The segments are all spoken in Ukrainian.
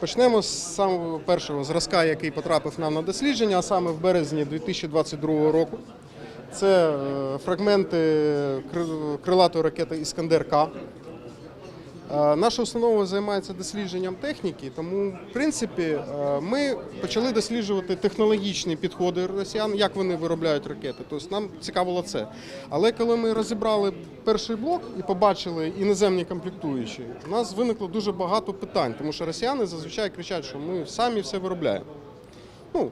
Почнемо з самого першого зразка, який потрапив нам на дослідження, а саме в березні 2022 року. Це е, фрагменти кри- крилатої ракети Іскандер К. Е, Наша установа займається дослідженням техніки, тому в принципі е, ми почали досліджувати технологічні підходи росіян, як вони виробляють ракети. Тобто нам цікавило це. Але коли ми розібрали перший блок і побачили іноземні комплектуючі, у нас виникло дуже багато питань, тому що росіяни зазвичай кричать, що ми самі все виробляємо. Ну,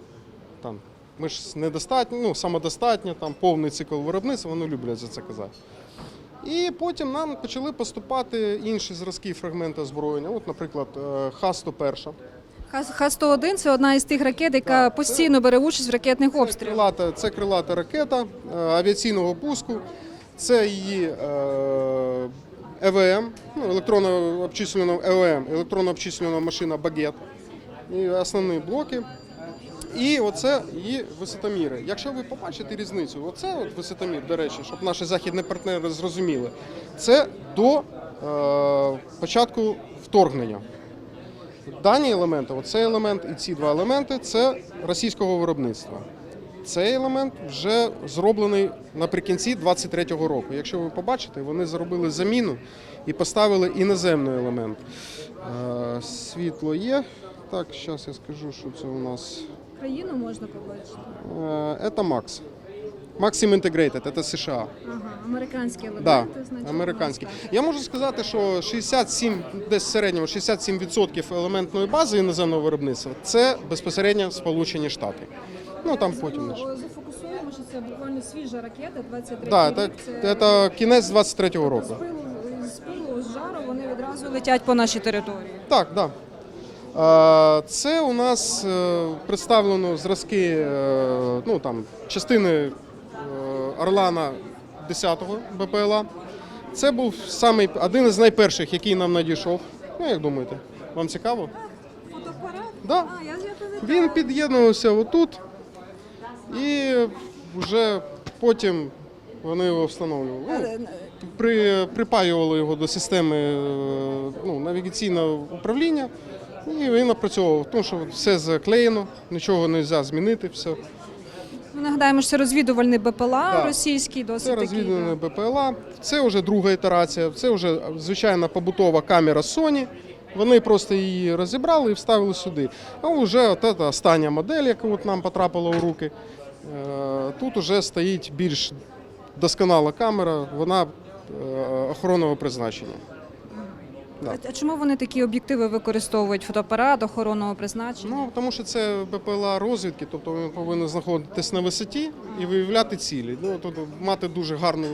там, ми ж недостатньо, ну, самодостатньо, там повний цикл виробництва, вони люблять за це казати. І потім нам почали поступати інші зразки фрагменти озброєння. От, наприклад, е, Х-101. Х- Х-101 – це одна із тих ракет, яка Так, це- постійно бере участь в ракетних Це обстрілах. крилата, це крилата ракета е, авіаційного пуску, це її е, ЕВМ, ну, електронно обчислена ЕВМ, електронно обчислена машина Багет, і основні блоки. І оце її висотоміри. Якщо ви побачите різницю, оце от висотомір, до речі, щоб наші західні партнери зрозуміли, це до е, початку вторгнення. Дані елементи, оцей елемент і ці два елементи це російського виробництва. Цей елемент вже зроблений наприкінці 23-го року. Якщо ви побачите, вони зробили заміну і поставили іноземний елемент. Е, Світло є. Так, зараз я скажу, що це у нас. Країну можна побачити. Е, Це Max. Maxim Integrated, це США. Ага, американські елементи, Да, значить. американські. Я можу сказати, що 67, десь в середньому 67% елементної бази іноземного виробництва це безпосередньо Сполучені Штати. Ну там потім. Ну, Зафокусуємо, що це буквально свіжа ракета, 23 Да, рік. це, це кінець 23-го з року. пилу, з пилу, з жару вони відразу летять по нашій території. Так, да. Це у нас е, представлено зразки, е, ну там частини е, Орлана 10-го БПЛА. Це був самий один із найперших, який нам надійшов. Ну, як думаєте, вам цікаво? Фотоапарат? Да. Він під'єднувався отут і вже потім вони його встановлювали. Ну, при, припаювали його до системи ну, навігаційного управління, і він напрацьовував, тому що все заклеєно, нічого не можна змінити. Все. Ми нагадаємо, що це розвідувальний БПЛА Да. російський, досить Це такий. розвідане БПЛА, це вже друга ітерація, це вже звичайна побутова камера Sony. Вони просто її розібрали і вставили сюди. А вже от ця остання модель, яка от нам потрапила у руки. е, Тут вже стоїть більш досконала камера, вона е, охоронного призначення. Да. А чому вони такі об'єктиви використовують? Фотоапарат, охоронного призначення? Ну, тому що це БПЛА розвідки, тобто він повинен знаходитись на висоті і виявляти цілі. Ну, тобто мати дуже гарну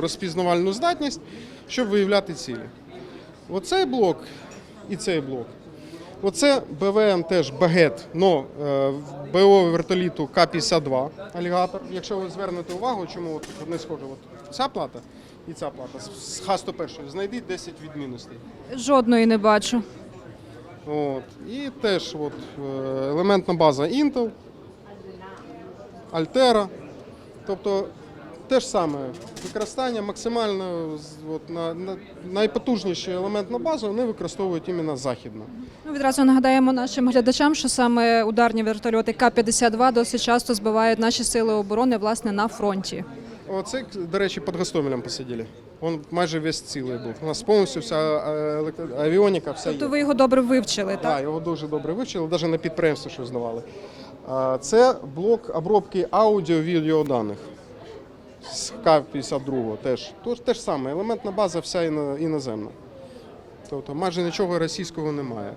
розпізнавальну здатність, щоб виявляти цілі. Оцей блок і цей блок. Оце БВМ теж багет, но е, бойового вертоліту К-52 алігатор. Якщо ви звернете увагу, чому от вони схожі, от ця плата і ця плата з Х-101, знайдіть 10 відмінностей. Жодної не бачу. От. І теж от, е, елементна база Intel, Altera. Тобто те ж саме використання максимально от, на, на найпотужніші елементну базу вони використовують іменно західно. Ну, відразу нагадаємо нашим глядачам, що саме ударні вертольоти К-52 досить часто збивають наші сили оборони власне на фронті. Оце, до речі, під Гостомелем посиділи. Він майже весь цілий був. У нас повністю вся е, авіоніка, вся Тобто є. ви його добре вивчили, Так, так? його дуже добре вивчили, навіть на підприємстві що здавали. Це блок обробки аудіо-відеоданих з К-52 теж. Тож те ж саме, елементна база вся іноземна. Тобто майже нічого російського немає.